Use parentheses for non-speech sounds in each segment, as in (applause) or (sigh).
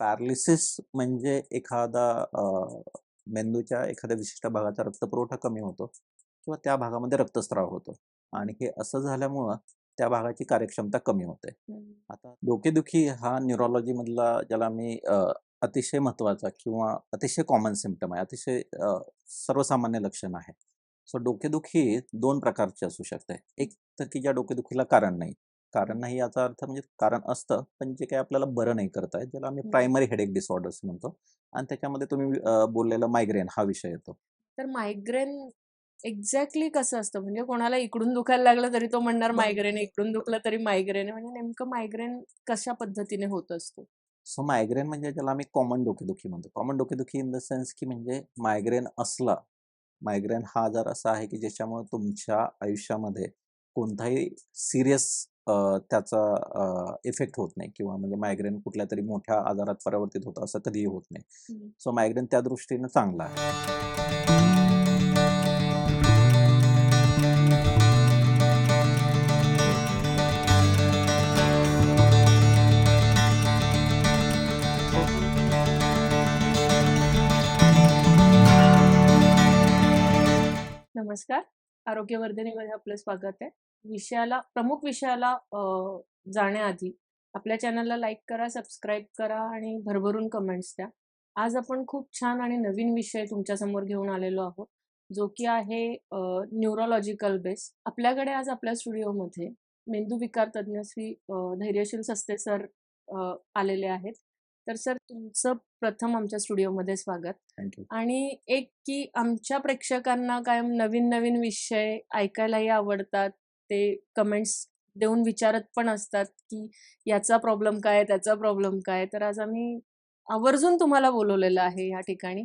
Paralysis म्हणजे एखादा मेंदूच्या एखाद्या विशिष्ट भागाचा रक्तपुरवठा कमी होतो किंवा त्या भागामध्ये रक्तस्राव होतो. आणि हे असं झाल्यामुळं त्या भागाची कार्यक्षमता कमी होते. आता डोकेदुखी हा न्यूरोलॉजीमधला ज्याला मी अतिशय महत्त्वाचा किंवा अतिशय कॉमन सिम्पटम आहे अतिशय सर्वसामान्य लक्षण आहे. सो डोकेदुखी दोन प्रकारची असू शकते. एक तर की ज्या डोकेदुखीला कारण नाही. कारण नाही याचा अर्थ म्हणजे कारण असतं पण जे काही आपल्याला बरं नाही करता येत ज्याला आम्ही. प्रायमरी हेडेक डिसऑर्डर्स म्हणतो. आणि त्याच्यामध्ये तुम्ही बोललेलं मायग्रेन हा विषय येतो. तर मायग्रेन एक्झॅक्टली कसं असतं? म्हणजे कोणाला इकडून दुखायला लागलं तरी तो म्हणणार. मायग्रेन इकडून दुखलं तरी मायग्रेन म्हणजे नेमकं मायग्रेन कशा पद्धतीने होत असतो? सो मायग्रेन म्हणजे ज्याला आम्ही कॉमन डोकेदुखी म्हणतो. कॉमन डोकेदुखी इन द सेन्स की म्हणजे मायग्रेन असला मायग्रेन हा आजार असा आहे की ज्याच्यामुळे तुमच्या आयुष्यामध्ये कोणताही सिरियस त्याचा इफेक्ट होत नाही किंवा म्हणजे मायग्रेन कुठल्या तरी मोठ्या आजारात परावर्तित होतं असं कधीही होत नाही. सो मायग्रेन त्या दृष्टीनं चांगला आहे. नमस्कार. आरोग्यवर्धिनीमध्ये आपलं स्वागत आहे. विषयाला प्रमुख विषयाला जाण्याआधी आपल्या चॅनलला लाईक करा सबस्क्राईब करा आणि भरभरून कमेंट्स द्या. आज आपण खूप छान आणि नवीन विषय तुमच्यासमोर घेऊन आलेलो आहोत जो की आहे न्यूरोलॉजिकल बेस. आपल्याकडे आज आपल्या स्टुडिओमध्ये मेंदूविकार तज्ज्ञ श्री धैर्यशील सस्ते सर आलेले आहेत. तर सर तुमचं प्रथम आमच्या स्टुडिओमध्ये स्वागत. आणि एक की आमच्या प्रेक्षकांना कायम नवीन नवीन विषय ऐकायलाही आवडतात ते कमेंट्स देऊन विचारत पण असतात की याचा प्रॉब्लेम काय त्याचा प्रॉब्लेम काय तर आज आम्ही आवर्जून तुम्हाला बोलवलेलं आहे या ठिकाणी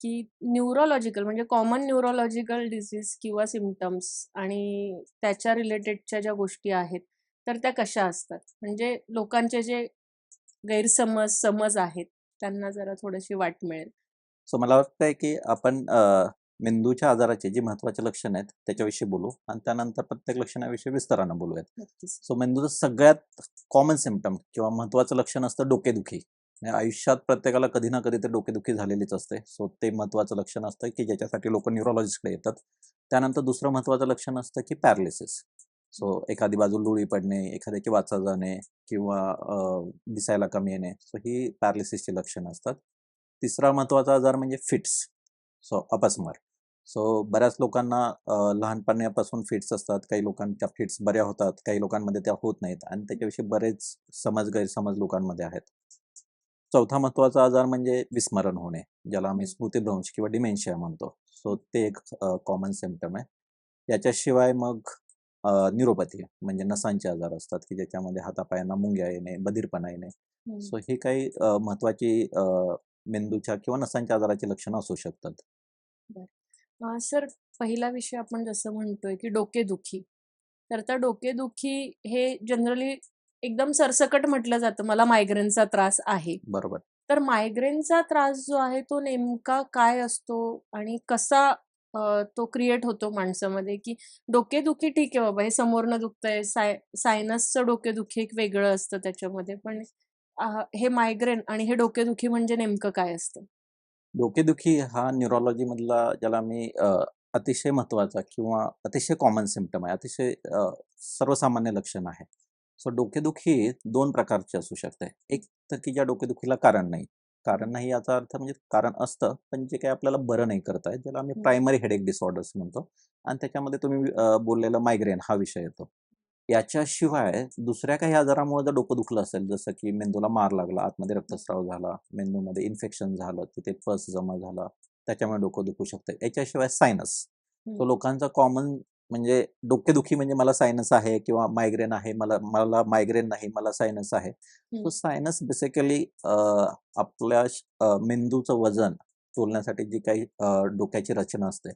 की न्यूरोलॉजिकल म्हणजे कॉमन न्यूरोलॉजिकल डिसीज किंवा सिमटम्स आणि त्याच्या रिलेटेडच्या ज्या गोष्टी आहेत तर त्या कशा असतात? म्हणजे लोकांचे जे गैरसमज समज आहेत त्यांना जरा थोडीशी वाट मिळेल. सो मला वाटतंय की आपण मेंदूच्या आजाराचे जे महत्त्वाचे लक्षण आहेत त्याच्याविषयी बोलू आणि त्यानंतर प्रत्येक लक्षणाविषयी विस्तारानं बोलूयात. सो मेंदूचं सगळ्यात कॉमन सिम्पटम किंवा महत्त्वाचं लक्षण असतं डोकेदुखी. म्हणजे आयुष्यात प्रत्येकाला कधी ना कधी तर डोकेदुखी झालेलीच असते. सो ते महत्त्वाचं लक्षण असतं की ज्याच्यासाठी लोक न्यूरोलॉजिस्टकडे येतात. त्यानंतर दुसरं महत्त्वाचं लक्षण असतं की पॅरालिसिस सो एखादी बाजू लुळी पडणे एखाद्याची वाचा जाणे किंवा दिसायला कमी येणे सो ही पॅरालिसिसची लक्षणं असतात. तिसरा महत्त्वाचा आजार म्हणजे फिट्स. सो अपस्मार. सो बऱ्याच लोकांना लहानपणापासून फिट्स असतात. काही लोकांच्या फिट्स बऱ्या होतात काही लोकांमध्ये त्या होत नाहीत आणि त्याच्याविषयी बरेच समज गैरसमज लोकांमध्ये आहेत. चौथा महत्त्वाचा आजार म्हणजे विस्मरण होणे ज्याला आम्ही. स्मृतिभ्रंश किंवा डिमेन्शिया म्हणतो. सो ते एक कॉमन सिम्पटम आहे. याच्याशिवाय मग न्यूरोपॅथी म्हणजे नसांचे आजार असतात की ज्याच्यामध्ये हातापायांना मुंग्या येणे बधीरपणा येणे. सो ही काही महत्त्वाची मेंदूच्या किंवा नसांच्या आजाराची लक्षणं असू शकतात. सर पहिला विषय आपण जसं म्हणतोय की डोकेदुखी. तर त्या डोकेदुखी हे जनरली एकदम सरसकट म्हटलं जातं. मला मायग्रेनचा त्रास आहे. बरोबर. तर मायग्रेनचा त्रास जो आहे तो नेमका काय असतो आणि कसा तो क्रिएट होतो माणसामध्ये की डोकेदुखी ठीक आहे बाबा हे समोरनं दुखतंय साय सायनसचं डोकेदुखी एक वेगळं असतं त्याच्यामध्ये. पण हे मायग्रेन आणि हे डोकेदुखी म्हणजे नेमकं काय असतं? डोकेदुखी हा न्यूरोलॉजीमधला ज्याला मी अ, अतिशय महत्त्वाचा किंवा अतिशय कॉमन सिम्पटम आहे अतिशय अ, सर्वसामान्य लक्षण आहे. सो डोकेदुखी दोन प्रकारची असू शकते. एक तर की ज्या डोकेदुखीला कारण नाही. कारण नाही याचा अर्थ म्हणजे कारण असतं पण जे काही आपल्याला बरं नाही करता येत ज्याला आम्ही. प्रायमरी हेडेक डिसऑर्डर्स म्हणतो. आणि त्याच्यामध्ये तुम्ही अ, बोललेलं मायग्रेन हा विषय येतो. याच्याशिवाय दुसऱ्या काही आजारामुळे जर डोकं दुखलं असेल जसं की मेंदूला मार लागला आतमध्ये रक्तस्राव झाला मेंदूमध्ये इन्फेक्शन झालं तिथे पस जमा झाला त्याच्यामुळे डोकं दुखू शकतं याच्याशिवाय सायनस. तो लोकांचा कॉमन म्हणजे डोकेदुखी म्हणजे मला सायनस आहे किंवा मायग्रेन आहे मला मला मायग्रेन नाही मला सायनस आहे. सो सायनस बेसिकली आपल्या मेंदूचं वजन तोलण्यासाठी जी काही डोक्याची रचना असते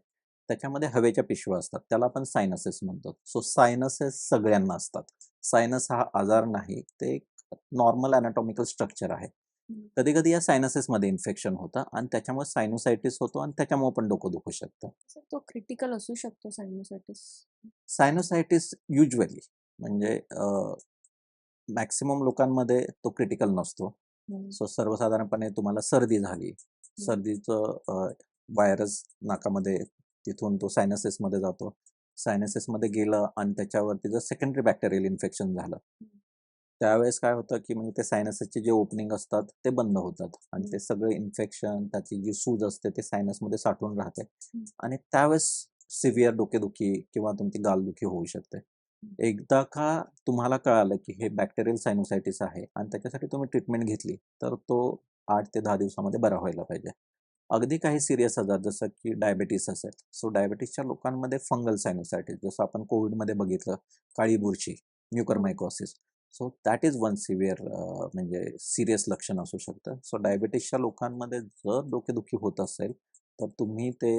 त्याच्यामध्ये हवेच्या पिशव्या असतात. त्याला आपण सायनसेस म्हणतो. सो सायनसेस सगळ्यांना असतात. सायनस हा आजार नाही ते एक नॉर्मल अनाटॉमिकल स्ट्रक्चर आहे. कधी कधी या सायनसेसमध्ये इन्फेक्शन होतं आणि त्याच्यामुळे सायनोसायटिस होतो आणि त्याच्यामुळे पण डोकं दुखू शकतं. तो क्रिटिकल असू शकतो सायनोसायटिस सायनोसायटिस युजली म्हणजे मॅक्सिमम लोकांमध्ये तो क्रिटिकल नसतो. सो सर्वसाधारणपणे तुम्हाला सर्दी झाली. सर्दीचं व्हायरस नाकामध्ये तिथून तो सायनसेसमध्ये जातो. सायनसेसमध्ये गेलं आणि त्याच्यावरती जर सेकंडरी बॅक्टेरियल इन्फेक्शन झालं. त्यावेळेस काय होतं की म्हणजे ते सायनसचे जे ओपनिंग असतात ते बंद होतात. आणि ते सगळे इन्फेक्शन त्याची जी सूज असते ते सायनसमध्ये साठून राहते. आणि त्यावेळेस सिव्हिअर डोकेदुखी किंवा तुमची गालदुखी होऊ शकते. एकदा का तुम्हाला कळालं की हे बॅक्टेरियल सायनोसायटिस आहे आणि त्याच्यासाठी तुम्ही ट्रीटमेंट घेतली तर तो आठ ते दहा दिवसामध्ये बरा व्हायला पाहिजे. अगदी काही सिरियस आजार जसं की डायबेटीस असेल. सो डायबेटीसच्या लोकांमध्ये फंगल सायनोसायटिस जसं आपण कोविडमध्ये बघितलं काळी बुरशी mucormycosis so that is one severe म्हणजे सिरियस लक्षण असू शकतं. सो डायबेटीसच्या लोकांमध्ये जर डोकेदुखी होत असेल तर तुम्ही ते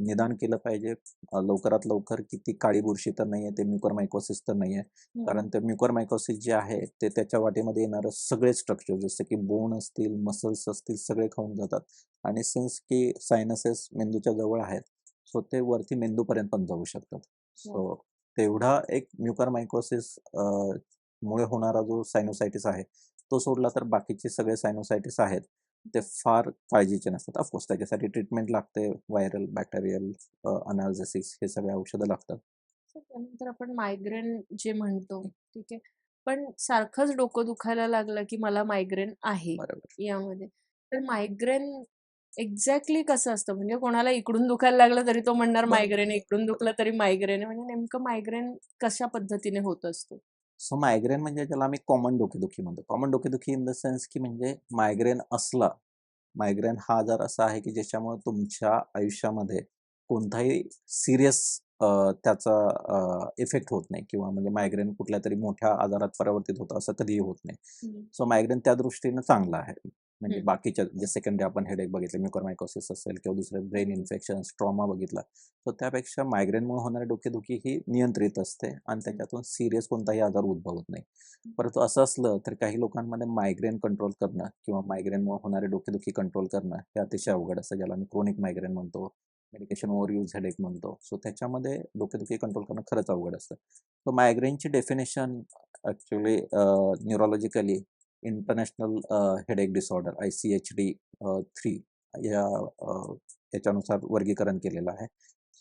निदान केलं पाहिजे. लवकरात लवकर की ती काळी बुरशी तर नाही आहे ते म्युकरमायकोसिस तर नाही आहे कारण ते म्युकरमायकोसिस जे आहे ते त्याच्या वाटेमध्ये येणारं सगळे स्ट्रक्चर जसे की बोन असतील मसल्स असतील सगळे खाऊन जातात. आणि सिन्स की सायनसेस मेंदूच्या जवळ आहेत सो ते वरती मेंदूपर्यंत पण जाऊ शकतात. सो तेवढा एक म्युकरमायकोसिस मुळे होणारा जो सायनोसायटिस आहे तो सोडला तर बाकीचे सगळे सायनोसायटिस आहेत. ते फार काळजीचे नसतात. ऑफकोर्स त्याच्यासाठी ट्रीटमेंट लागते. व्हायरल बॅक्टेरियल अनालिसिस हे सगळे औषधं लागतात. तर त्यानंतर आपण मायग्रेन जे म्हणतो ठीक आहे. पण सारखंच डोकं दुखायला लागलं की मला मायग्रेन आहे यामध्ये. तर मायग्रेन एक्झॅक्टली कसं असतं? म्हणजे कोणाला इकडून दुखायला लागलं तरी तो म्हणणार. मायग्रेन इकडून दुखलं तरी मायग्रेन म्हणजे नेमकं मायग्रेन कशा पद्धतीने होत असतो? सो मायग्रेन म्हणजे ज्याला आम्ही कॉमन डोकेदुखी म्हणतो. कॉमन डोकेदुखी इन द सेन्स की म्हणजे मायग्रेन असला मायग्रेन हा आजार असा आहे की ज्याच्यामुळे तुमच्या आयुष्यामध्ये कोणताही सिरियस त्याचा इफेक्ट होत नाही किंवा म्हणजे मायग्रेन कुठल्या तरी मोठ्या आजारात परावर्तित होतं असं कधीही होत नाही. सो मायग्रेन त्या दृष्टीनं चांगला आहे. म्हणजे. बाकीच्या जे सेकंडरी आपण हेडेक बघितले म्युकरमायकोसिस असेल किंवा दुसरे ब्रेन इन्फेक्शन ट्रॉमा बघितला तर त्यापेक्षा मायग्रेनमुळे होणारी डोकेदुखी ही नियंत्रित असते आणि त्याच्यातून सिरियस कोणताही आजार उद्भवत नाही. परंतु असं असलं तर काही लोकांमध्ये मायग्रेन कंट्रोल करणं किंवा मायग्रेनमुळे होणारी डोकेदुखी कंट्रोल करणं हे अतिशय अवघड असतं ज्याला मी क्रोनिक मायग्रेन म्हणतो मेडिकेशन ओव्हर यूज हेडेक म्हणतो. सो त्याच्यामध्ये डोकेदुखी कंट्रोल करणं खरंच अवघड असतं. So मायग्रेनची definition actually neurologically international headache disorder I C H D three या अ, याच्यानुसार वर्गीकरण केलेलं आहे.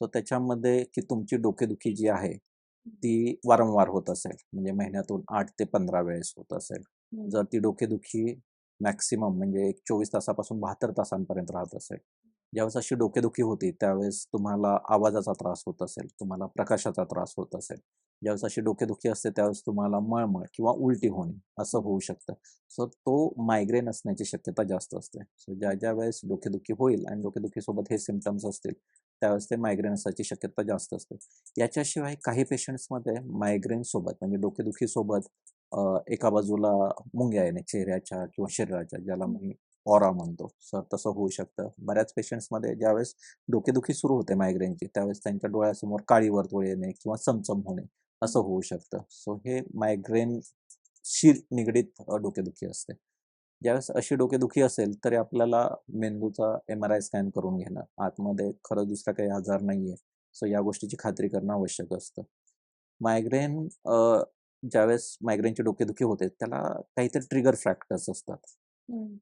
सो त्याच्यामध्ये की तुमची डोकेदुखी जी आहे ती वारंवार होत असेल. म्हणजे महिन्यातून आठ ते पंधरा वेळेस होत असेल. जर ती डोकेदुखी मॅक्सिमम म्हणजे एक चोवीस तासापासून बहात्तर तासांपर्यंत राहत असेल. ज्यावेळेस अशी डोकेदुखी होती त्यावेळेस तुम्हाला आवाजाचा त्रास होत असेल तुम्हाला प्रकाशाचा त्रास होत असेल. ज्यावेळेस अशी डोकेदुखी असते त्यावेळेस तुम्हाला मळमळ किंवा उलटी होणे असं होऊ शकतं. सो तो मायग्रेन असण्याची शक्यता जास्त असते. सो ज्या ज्या वेळेस डोकेदुखी होईल आणि डोकेदुखीसोबत हे सिमटम्स असतील त्यावेळेस ते मायग्रेन असण्याची शक्यता जास्त असते. याच्याशिवाय काही पेशंट्समध्ये मायग्रेन सोबत म्हणजे डोकेदुखीसोबत एका बाजूला मुंग्या येणे चेहऱ्याच्या किंवा शरीराच्या ज्याला मी ऑरा म्हणतो. सर तसं होऊ शकतं. बऱ्याच पेशंट्समध्ये ज्यावेळेस डोकेदुखी सुरू होते मायग्रेनची त्यावेळेस त्यांच्या डोळ्यासमोर काळी वर्तुळ येणे किंवा चमचम होणे असं होऊ शकतं. सो हे मायग्रेनशी निगडीत डोकेदुखी असते. ज्यावेळेस अशी डोकेदुखी असेल तरी आपल्याला मेंदूचा एम आर आय स्कॅन करून घेणं आतमध्ये खरं दुसरा काही आजार नाही आहे सो या गोष्टीची खात्री करणं आवश्यक असतं. मायग्रेन ज्यावेळेस मायग्रेनची डोकेदुखी होते त्याला काहीतरी ट्रिगर फॅक्टर्स असतात.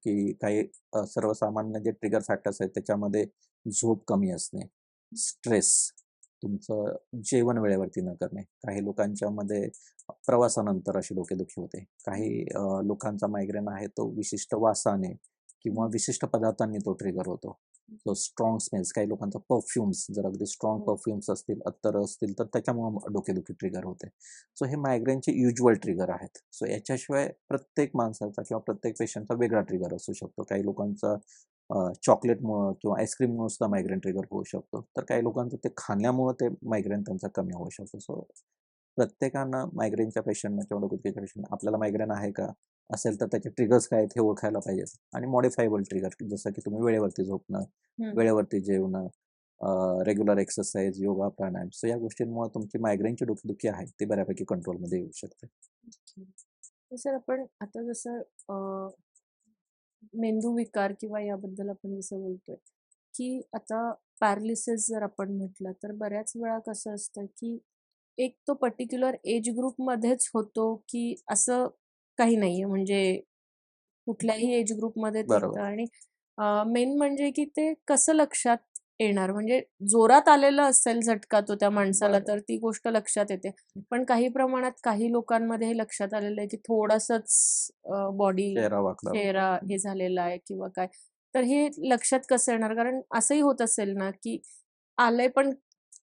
की काही सर्वसामान्य जे ट्रिगर फॅक्टर्स आहेत त्याच्यामध्ये झोप कमी असणे स्ट्रेस तुमचं जेवण वेळेवरती न करणे. काही लोकांच्या मध्ये प्रवासानंतर अशी डोकेदुखी होते. काही लोकांचा मायग्रेन आहे तो विशिष्ट वासाने किंवा विशिष्ट पदार्थांनी तो ट्रिगर होतो. तो स्ट्रॉंग स्मेल्स काही लोकांचा परफ्युम्स जर अगदी स्ट्रॉंग. परफ्युम्स असतील अत्तर असतील तर त्याच्यामुळे डोकेदुखी ट्रिगर होते. सो हे मायग्रेनचे युजल ट्रिगर आहेत. सो याच्याशिवाय प्रत्येक माणसाचा किंवा प्रत्येक पेशंटचा वेगळा ट्रिगर असू शकतो. काही लोकांचा चॉकलेटमुळं किंवा आईस्क्रीममुळे सुद्धा मायग्रेन ट्रिगर होऊ शकतो. तर काही लोकांचं ते खाण्यामुळं ते मायग्रेन त्यांचा कमी होऊ शकतो. सो प्रत्येकानं मायग्रेनच्या पेशंटना किंवा डोकेदुखीच्या पेशंटना आपल्याला मायग्रेन आहे का? असेल तर त्याचे ट्रिगर्स काय आहेत हे ओळखायला पाहिजेत. आणि मॉडिफायबल ट्रिगर जसं की तुम्ही वेळेवरती झोपणं. वेळेवरती जेवणं regular exercise yoga pranayam so या गोष्टींमुळे तुमची मायग्रेनची डोकेदुखी आहे ती बऱ्यापैकी कंट्रोलमध्ये येऊ शकते. सर आपण आता जसं मेंदू विकार किंवा याबद्दल आपण जसं बोलतोय की आता पॅरालिसिस जर आपण म्हटलं तर बऱ्याच वेळा कसं असतं की एक तो पर्टिक्युलर एज ग्रुपमध्येच होतो की असं काही नाहीये. म्हणजे कुठल्याही एज ग्रुपमध्ये आणि मेन म्हणजे की ते कसं लक्षात येणार. म्हणजे जोरात आलेलं असेल झटका तो त्या माणसाला. तर ती गोष्ट लक्षात येते. पण काही प्रमाणात काही लोकांमध्ये हे लक्षात आलेलं आहे की थोडंसंच बॉडी चेहरा हे झालेला आहे किंवा काय. तर हे लक्षात कसं येणार? कारण असंही होत असेल ना की आलंय पण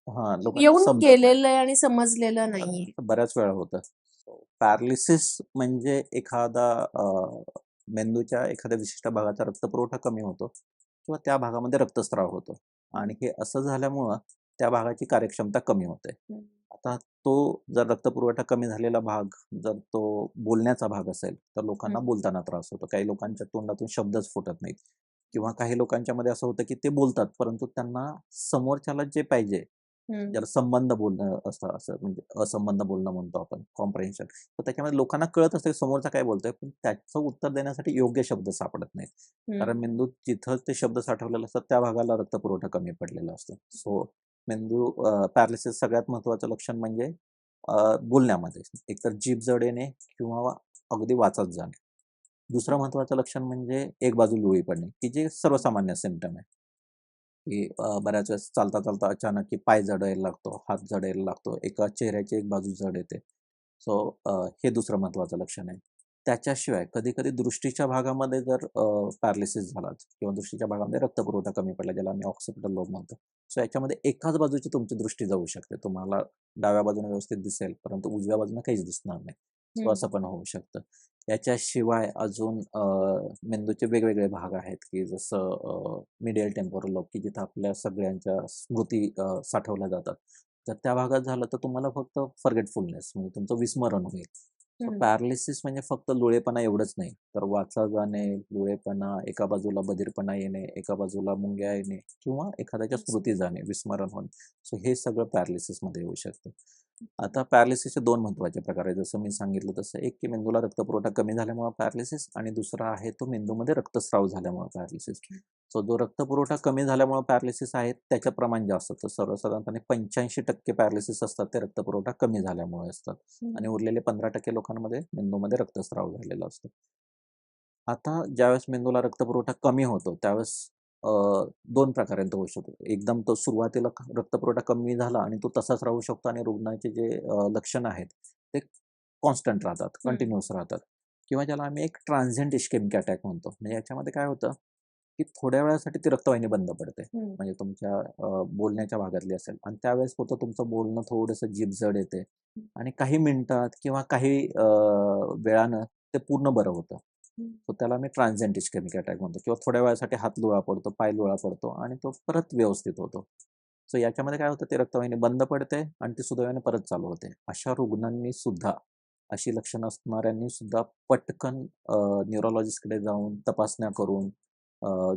हां, येऊन नाही. गेलेलं आहे आणि समजलेलं नाहीये. असं (clears throat) बऱ्याच वेळा होतं. पॅरालिसिस म्हणजे एखादा मेंदूच्या एखाद्या विशिष्ट भागाचा रक्तपुरवठा कमी होतो किंवा त्या भागामध्ये रक्तस्राव होतो. आणि हे असं झाल्यामुळं त्या भागाची कार्यक्षमता कमी होते. आता तो जर रक्तपुरवठा कमी झालेला भाग जर तो बोलण्याचा भाग असेल, तर लोकांना. बोलताना त्रास होतो. काही लोकांच्या तोंडातून शब्दच फुटत नाहीत किंवा काही लोकांच्यामध्ये असं होतं की ते बोलतात, परंतु त्यांना समोरच्याला जे पाहिजे. ज्याला संबंध बोलणं असतं असं म्हणजे असंबंध बोलणं म्हणतो आपण कॉम्प्रिहेन्शन. तर त्याच्यामध्ये लोकांना कळत असतं की समोरचा काय बोलतोय, पण त्याचं उत्तर देण्यासाठी योग्य शब्द सापडत नाहीत. कारण. मेंदूत जिथं ते शब्द साठवलेले असतात, त्या भागाला रक्तपुरवठा कमी पडलेला असतो. सो मेंदू पॅरालिसिस सगळ्यात महत्त्वाचं लक्षण म्हणजे बोलण्यामध्ये एकतर जीभ जड येणे किंवा अगदी वाचत जाणे. दुसरं महत्त्वाचं लक्षण म्हणजे एक बाजू लुळी पडणे, की जे सर्वसामान्य सिम्प्टम आहे. की बऱ्याच वेळेस चालता-चालता अचानक की पाय जडायला लागतो, हात जडायला लागतो, एका चेहऱ्याची एक बाजू जड येते. सो हे दुसरं महत्त्वाचं लक्षण आहे. त्याच्याशिवाय कधी-कधी दृष्टीच्या भागामध्ये जर पॅरालिसिस झाला किंवा दृष्टीच्या भागामध्ये रक्तपुरवठा कमी पडला, ज्याला आम्ही ऑक्सिपिटल लोब म्हणतो. सो याच्यामध्ये एकाच बाजूची तुमची दृष्टी जाऊ शकते. तुम्हाला डाव्या बाजूने व्यवस्थित दिसेल, परंतु उजव्या बाजूने काहीच दिसणार नाही. सो. असं पण होऊ शकतं. याच्याशिवाय अजून मेंदूचे वेगवेगळे भाग आहेत, की जसं मीडियल टेम्पोरल की जिथं आपल्या सगळ्यांच्या स्मृती साठवल्या जातात. तर त्या भागात झालं तर तुम्हाला फक्त फॉरगेटफुलनेस म्हणजे तुमचं विस्मरण होईल. पॅरालिसिस म्हणजे फक्त लुळेपणा एवढंच नाही, तर वाचा जाणे, लुळेपणा, एका बाजूला बधीरपणा येणे, एका बाजूला मुंग्या येणे किंवा एखाद्याच्या. स्मृती जाणे, विस्मरण होणे. सो हे सगळं पॅरालिसिसमध्ये येऊ शकतं. आता पॅरालिसिसचे 2 महत्त्वाचे प्रकार आहेत. जसं मी सांगितलं तसं एक की मेंदूला रक्तपुरवठा कमी झाल्यामुळं पॅरालिसिस आणि दुसरा आहे तो मेंदूमध्ये रक्तस्राव झाल्यामुळं पॅरालिसिस. सो जो रक्तपुरवठा कमी झाल्यामुळं पॅरालिसिस आहे त्याचं प्रमाण जास्त असतं. सर्वसाधारणपणे 85% पॅरालिसिस असतात ते रक्तपुरवठा कमी झाल्यामुळे असतात आणि. उरलेले 15% लोकांमध्ये मेंदूमध्ये रक्तस्राव झालेला असतो. आता ज्यावेळेस मेंदूला रक्तपुरवठा कमी होतो, त्यावेळेस अ, 2 प्रकारे तो होऊ शकतो. एकदम तो सुरुवातीला रक्तपुरवठा कमी झाला आणि तो तसाच राहू शकतो आणि रुग्णाचे जे लक्षणं आहेत, ते कॉन्स्टंट राहतात. कंटिन्यूअस राहतात किंवा ज्याला आम्ही एक ट्रान्झिएंट इस्केमिक अटॅक म्हणतो. म्हणजे याच्यामध्ये काय होतं, की थोड्या वेळासाठी ती रक्तवाहिनी बंद पडते. म्हणजे तुमच्या बोलण्याच्या भागातली असेल आणि त्यावेळेस होतं तुमचं बोलणं थोडंसं जीभ जड येते. आणि काही मिनिटात किंवा काही वेळानं ते पूर्ण बरं होतं. तो त्याला मी ट्रान्झेंट इस्केमिक अटॅक म्हणतो किंवा थोड्या वेळासाठी हात लुळा पडतो, पाय लुळा पडतो आणि तो परत व्यवस्थित होतो. सो याच्यामध्ये काय होतं, ते रक्तवाहिनी बंद पडते आणि ती सुदैवाने परत चालू होते. अशा रुग्णांनी सुद्धा, अशी लक्षणं असणाऱ्यांनी सुद्धा पटकन न्युरोलॉजिस्टकडे जाऊन तपासण्या करून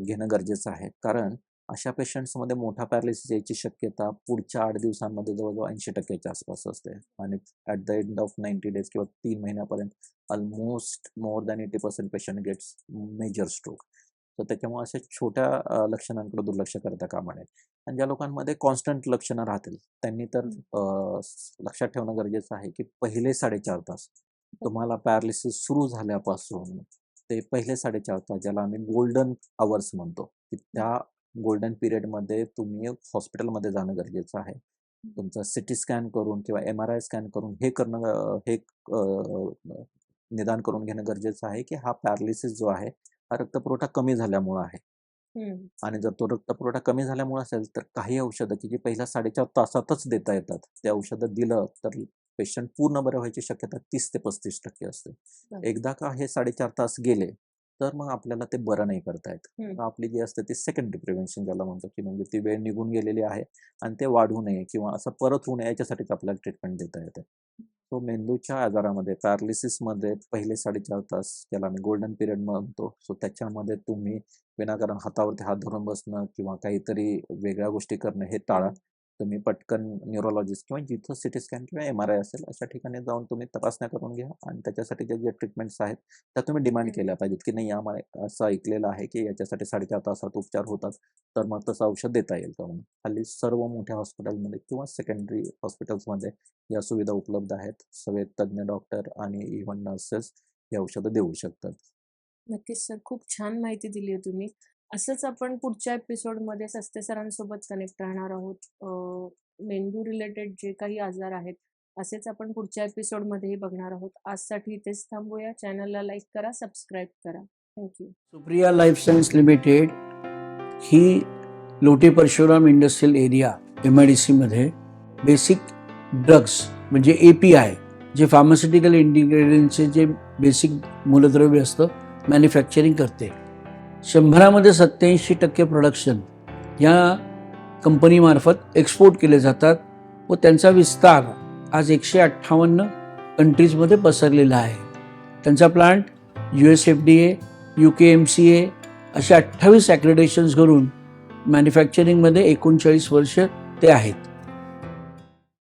घेणं गरजेचं आहे. कारण अशा पेशंट्समध्ये मोठा पॅरालिसिस यायची शक्यता पुढच्या 8 दिवसांमध्ये जवळ-जवळ 80% च्या आसपास असते आणि at the end of 90 days किंवा 3 महिन्यापर्यंत almost more than 80% patient gets major stroke. तर त्याच्यामुळे अशा छोट्या लक्षणांकडे दुर्लक्ष करता कामा नये आणि ज्या लोकांमध्ये कॉन्स्टंट लक्षणं राहतील, त्यांनी तर हं. लक्षात ठेवणं गरजेचं आहे, की पहिले 4.5 तास तुम्हाला पॅरालिसिस सुरू झाल्यापासून ते पहिले 4.5 तास ज्याला आम्ही गोल्डन अवर्स म्हणतो, की हं. त्या गोल्डन पिरियडमध्ये तुम्ही हॉस्पिटलमध्ये जाणं गरजेचं आहे. तुमचा सीटी स्कॅन करून किंवा एम-आर-आय स्कॅन करून हे करणं हे निदान करून घेणं गरजेचं आहे, की हा पॅरालिसिस जो आहे, हा रक्तपुरवठा कमी झाल्यामुळं आहे. हं. आणि जर तो रक्तपुरवठा कमी झाल्यामुळे असेल, तर काही औषधं की जी पहिल्या 4.5 तासातच देता येतात, ते औषधं दिलं तर पेशंट पूर्ण बरं व्हायची शक्यता 30% ते 35% असते. बरं. एकदा का हे 4.5 तास गेले, तर मग आपल्याला ते बरं नाही करता येत. आपली जी असते ती सेकंडरी प्रिव्हेन्शन ज्याला म्हणतो, की म्हणजे ती वेळ निघून गेलेली आहे आणि ते वाढू नये किंवा असं परत होऊ नये याच्यासाठीच आपल्याला ट्रीटमेंट देता येते. सो मेंदूच्या आजारामध्ये पॅरालिसिसमध्ये पहिले 4.5 तास ज्याला आम्ही गोल्डन पिरियड म्हणतो, सो त्याच्यामध्ये तुम्ही विनाकारण हातावरती हात धरून बसणं किंवा काहीतरी वेगळ्या गोष्टी करणं हे टाळा. तुम्ही पटकन न्यूरोलॉजिस्ट किंवा जिथं सीटी स्कॅन किंवा एम-आर-आय असेल, अशा ठिकाणी जाऊन तुम्ही तपासण्या करून घ्या आणि त्याच्यासाठीच्या ज्या ट्रीटमेंट्स आहेत, त्या तुम्ही डिमांड. केल्या पाहिजेत, की नाही आम्हाला असं ऐकलेलं आहे, की याच्यासाठी 4.5 तासात उपचार होतात, तर मग तसं औषध देता येईल का म्हणून. हल्ली सर्व मोठ्या हॉस्पिटलमध्ये किंवा सेकंडरी हॉस्पिटल्समध्ये या सुविधा उपलब्ध आहेत. सगळे तज्ञ डॉक्टर आणि इव्हन नर्सेस ही औषधं देऊ शकतात. नक्कीच सर खूप छान माहिती दिली आहे तुम्ही असंच आपण पुढच्या एपिसोडमध्ये सस्ते सरांसोबत कनेक्ट राहणार आहोत. मेंदू रिलेटेड जे काही आजार आहेत असेच आपण पुढच्या एपिसोडमध्येही बघणार आहोत. आजसाठी इथेच थांबूया. चॅनलला लाईक करा सबस्क्राईब करा. Thank you Supriya Life Science Limited he Lote Parshuram industrial area M I D सीमध्ये बेसिक ड्रग्स म्हणजे ए पी आय जे फार्मास्युटिकल इंटिग्रेडियंटचे जे बेसिक मूलद्रव्य असतं मॅन्युफॅक्चरिंग करते. शंभरामध्ये सत्याऐंशी टक्के प्रोडक्शन या कंपनीमार्फत एक्सपोर्ट केले जातात व त्यांचा विस्तार आज एकशे अठ्ठावन्न कंट्रीजमध्ये पसरलेला आहे. त्यांचा plant U S F D A U K M C A असे अठ्ठावीस ॲक्रेडेशन्स करून मॅन्युफॅक्चरिंगमध्ये एकोणचाळीस वर्ष ते आहेत.